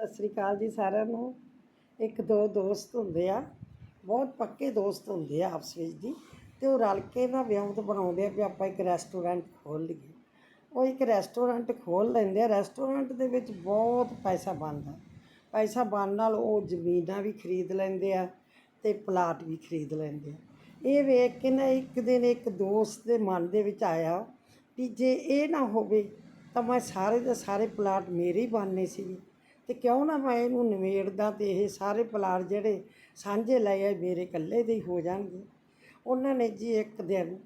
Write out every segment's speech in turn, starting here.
ਸਤਿ ਸ੍ਰੀ ਅਕਾਲ ਜੀ ਸਾਰਿਆਂ ਨੂੰ। ਇੱਕ ਦੋ ਦੋਸਤ ਹੁੰਦੇ ਆ, ਬਹੁਤ ਪੱਕੇ ਦੋਸਤ ਹੁੰਦੇ ਆ ਆਪਸ ਵਿੱਚ ਜੀ। ਤੇ ਉਹ ਰਲ ਕੇ ਨਾ ਵਿਉਂਤ ਬਣਾਉਂਦੇ ਆ ਵੀ ਆਪਾਂ ਇੱਕ ਰੈਸਟੋਰੈਂਟ ਖੋਲ੍ਹ ਲਈਏ। ਉਹ ਇੱਕ ਰੈਸਟੋਰੈਂਟ ਖੋਲ੍ਹ ਲੈਂਦੇ ਆ। ਰੈਸਟੋਰੈਂਟ ਦੇ ਵਿੱਚ ਬਹੁਤ ਪੈਸਾ ਬਣਦਾ। ਪੈਸਾ ਬਣਨ ਨਾਲ ਉਹ ਜ਼ਮੀਨਾਂ ਵੀ ਖਰੀਦ ਲੈਂਦੇ ਆ ਤੇ ਪਲਾਟ ਵੀ ਖਰੀਦ ਲੈਂਦੇ ਆ। ਇਹ ਵੇਖ ਕੇ ਨਾ ਇੱਕ ਦਿਨ ਇੱਕ ਦੋਸਤ ਦੇ ਮਨ ਦੇ ਵਿੱਚ ਆਇਆ ਵੀ ਜੇ ਇਹ ਨਾ ਹੋਵੇ ਤਾਂ ਮੈਂ ਸਾਰੇ ਦੇ ਸਾਰੇ ਪਲਾਟ ਮੇਰੇ ਹੀ ਬਣਨੇ ਸੀਗੇ। ਤੇ ਕਿਉਂ ਨਾ ਮੈਂ ਇਹਨੂੰ ਨਿਮੇੜਦਾ ਤੇ ਇਹ ਸਾਰੇ ਪਲਾਟ ਜਿਹੜੇ ਸਾਂਝੇ ਲਏ ਆ ਮੇਰੇ ਇਕੱਲੇ ਦੇ ਹੀ ਹੋ ਜਾਣਗੇ। ਉਹਨਾਂ ਨੇ ਜੀ ਇੱਕ ਦਿਨ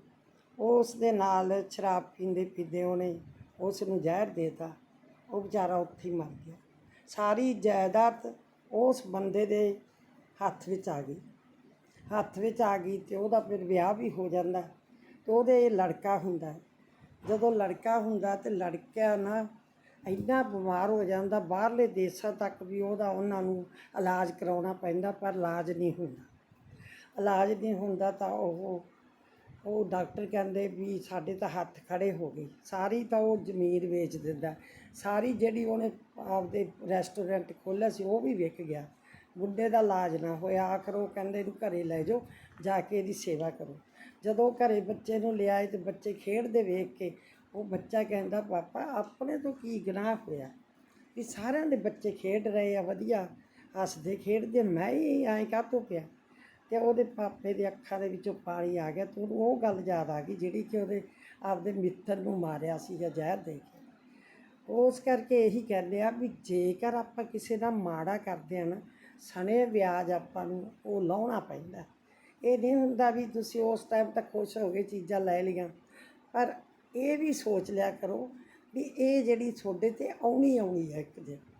ਉਸ ਦੇ ਨਾਲ ਸ਼ਰਾਬ ਪੀਂਦੇ ਪੀਂਦੇ ਉਹਨੇ ਉਸ ਨੂੰ ਜ਼ਹਿਰ ਦੇਤਾ। ਉਹ ਵਿਚਾਰਾ ਉੱਥੇ ਹੀ ਮਰ ਗਿਆ। ਸਾਰੀ ਜਾਇਦਾਦ ਉਸ ਬੰਦੇ ਦੇ ਹੱਥ ਵਿੱਚ ਆ ਗਈ। ਹੱਥ ਵਿੱਚ ਆ ਗਈ ਤੇ ਉਹਦਾ ਫਿਰ ਵਿਆਹ ਵੀ ਹੋ ਜਾਂਦਾ ਤੇ ਉਹਦੇ ਲੜਕਾ ਹੁੰਦਾ ਜਦੋਂ ਲੜਕਾ ਹੁੰਦਾ ਤੇ ਲੜਕਾ ਨਾ ਇੰਨਾ ਬਿਮਾਰ ਹੋ ਜਾਂਦਾ, ਬਾਹਰਲੇ ਦੇਸ਼ਾਂ ਤੱਕ ਵੀ ਉਹਦਾ ਉਹਨਾਂ ਨੂੰ ਇਲਾਜ ਕਰਾਉਣਾ ਪੈਂਦਾ, ਪਰ ਇਲਾਜ ਨਹੀਂ ਹੁੰਦਾ। ਇਲਾਜ ਨਹੀਂ ਹੁੰਦਾ ਤਾਂ ਉਹ ਉਹ ਡਾਕਟਰ ਕਹਿੰਦੇ ਵੀ ਸਾਡੇ ਤਾਂ ਹੱਥ ਖੜੇ ਹੋ ਗਏ। ਸਾਰੀ ਤਾਂ ਉਹ ਜ਼ਮੀਨ ਵੇਚ ਦਿੰਦਾ। ਸਾਰੀ ਜਿਹੜੀ ਉਹਨੇ ਆਪਦੇ ਰੈਸਟੋਰੈਂਟ ਖੋਲ੍ਹਿਆ ਸੀ, ਉਹ ਵੀ ਵਿਕ ਗਿਆ। ਮੁੰਡੇ ਦਾ ਇਲਾਜ ਨਾ ਹੋਇਆ। ਆਖਰ ਉਹ ਕਹਿੰਦੇ ਇਹਨੂੰ ਘਰੇ ਲੈ ਜਾਓ, ਜਾ ਕੇ ਇਹਦੀ ਸੇਵਾ ਕਰੋ। ਜਦੋਂ ਘਰੇ ਬੱਚੇ ਨੂੰ ਲਿਆਏ ਤੇ ਬੱਚੇ ਖੇਡਦੇ ਵੇਖ ਕੇ ਉਹ ਬੱਚਾ ਕਹਿੰਦਾ, ਪਾਪਾ, ਆਪਣੇ ਤੋਂ ਕੀ ਗੁਨਾਹ ਹੋਇਆ? ਵੀ ਸਾਰਿਆਂ ਦੇ ਬੱਚੇ ਖੇਡ ਰਹੇ ਆ, ਵਧੀਆ। ਹੱਸਦੇ, ਖੇਡਦੇ, ਮੈਂ ਹੀ ਐਂ ਕਾਹਤੋਂ ਪਿਆ? ਤੇ ਉਹਦੇ ਪਾਪੇ ਦੇ ਅੱਖਾਂ ਦੇ ਵਿੱਚੋਂ ਪਾਣੀ ਆ ਗਿਆ। ਤੂੰ ਉਹ ਗੱਲ ਯਾਦ ਆ ਗਈ, ਜਿਹੜੀ ਕਿ ਉਹਦੇ ਆਪਦੇ ਮਿੱਤਰ ਨੂੰ ਮਾਰਿਆ ਸੀਗਾ ਜ਼ਹਿਰ ਦੇ ਕੇ। ਉਸ ਕਰਕੇ ਇਹੀ ਕਹਿੰਦੇ ਆ ਵੀ ਜੇਕਰ ਆਪਾਂ ਕਿਸੇ ਦਾ ਮਾੜਾ ਕਰਦੇ ਆ ਨਾ, ਸਣੇ ਵਿਆਜ ਆਪਾਂ ਨੂੰ ਉਹ ਲਾਉਣਾ ਪੈਂਦਾ। ਇਹ ਨਹੀਂ ਹੁੰਦਾ ਵੀ ਤੁਸੀਂ ਉਸ ਟਾਈਮ ਤੱਕ ਖੁਸ਼ ਹੋ ਗਏ, ਚੀਜ਼ਾਂ ਲੈ ਲਈਆਂ। ਪਰ ਇਹ ਵੀ ਸੋਚ ਲਿਆ ਕਰੋ ਵੀ ਇਹ ਜਿਹੜੀ ਤੁਹਾਡੇ ਤੇ ਆਉਣੀ ਆਉਣੀ ਹੈ ਇੱਕ ਦਿਨ।